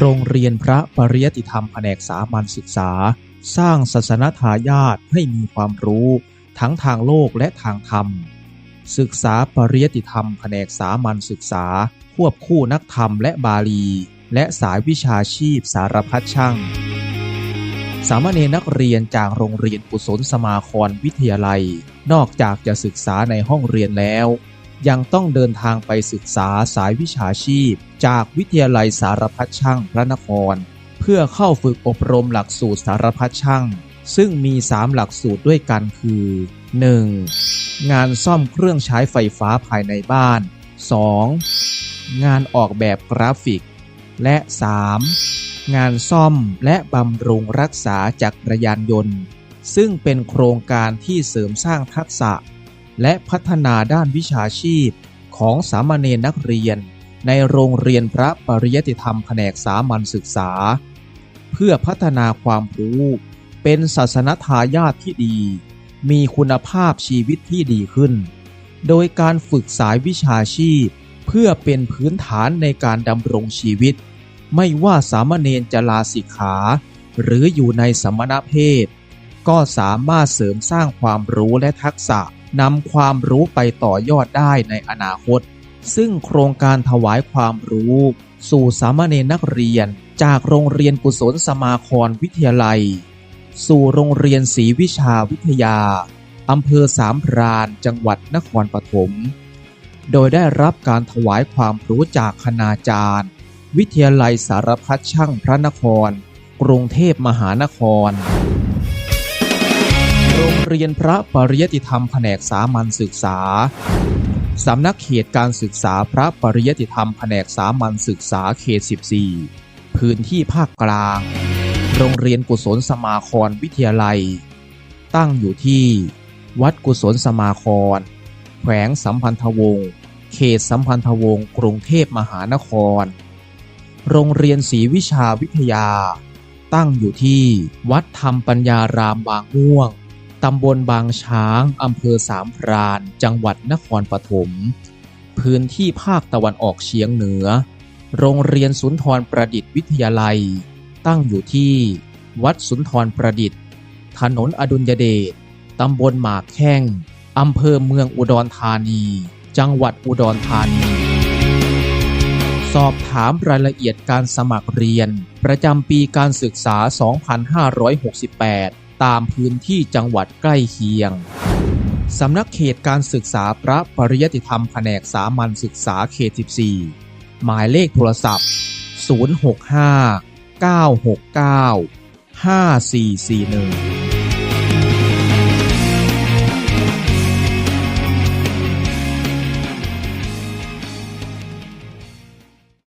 โรงเรียนพระปริยติธรรมแผนกสามัญศึกษา สร้างศาสนทายาทให้มีความรู้ทั้งทางโลกและทางธรรม ศึกษาปริยติธรรมแผนกสามัญศึกษา ควบคู่นักธรรมและบาลี และสายวิชาชีพสารพัดช่าง สามเณรนักเรียนจากโรงเรียนกุศลสมาครวิทยาลัย นอกจากจะศึกษาในห้องเรียนแล้ว ยังต้องเดินทางไปศึกษาสายวิชาชีพ จากวิทยาลัยสารพัดช่างพระนคร เพื่อเข้าฝึกอบรมหลักสูตรสารพัดช่าง ซึ่งมี 3 หลักสูตรด้วยกันคือ 1. งานซ่อมเครื่องใช้ไฟฟ้าภายในบ้าน 2. งานออกแบบกราฟิก และ 3. งานซ่อมและบำรุงรักษาจักรยานยนต์ ซึ่งเป็นโครงการที่เสริมสร้างทักษะ และพัฒนาด้านวิชาชีพของสามเณรนักเรียน ในโรงเรียนพระปริยติธรรมแผนกสามัญศึกษา เพื่อพัฒนาความรู้เป็นศาสนทายาทที่ดี มีคุณภาพชีวิตที่ดีขึ้น โดยการฝึกสายวิชาชีพ เพื่อเป็นพื้นฐานในการดำรงชีวิต ไม่ว่าสามเณรจะลาสิกขา หรืออยู่ในสมณเพศ ก็สามารถเสริมสร้างความรู้และทักษะ นำความรู้ไปต่อยอดได้ในอนาคต ซึ่งโครงการถวายความรู้ สู่สามเณรนักเรียน จากโรงเรียนกุศลสมาครวิทยาลัย สู่โรงเรียนศรีวิชาวิทยาอำเภอสามพรานจังหวัดนครปฐมโดยได้รับการถวายความรู้จากคณาจารย์ วิทยาลัยสารพัดช่างพระนคร กรุงเทพมหานคร โรงเรียนพระปริยติธรรมแผนกสามัญศึกษา สำนักเขตการศึกษาพระปริยติธรรมแผนกสามัญศึกษาเขต 14 พื้นที่ภาคกลาง โรงเรียนกุศลสมาครวิทยาลัย ตั้งอยู่ที่ วัดกุศลสมาคร แขวงสัมพันธวงศ์ เขตสัมพันธวงศ์กรุงเทพมหานคร โรงเรียนศรีวิชาวิทยา ตั้งอยู่ที่ วัดธรรมปัญญารามบางม่วง ตำบลบางช้าง อำเภอสามพราน จังหวัดนครปฐม พื้นที่ภาคตะวันออกเฉียงเหนือ โรงเรียนสุนทรประดิษฐ์วิทยาลัย ตั้งอยู่ที่ วัดสุนทรประดิษฐ์ ถนนอดุลยเดช ตำบลหมากแข้ง อำเภอเมืองอุดรธานี จังหวัดอุดรธานี สอบถามรายละเอียดการสมัครเรียน ประจำปีการศึกษา 2568 ตามพื้นที่จังหวัดใกล้เคียง สำนักเขตการศึกษาพระปริยติธรรมแผนกสามัญศึกษาเขต 14 หมายเลขโทรศัพท์ 065 969 5441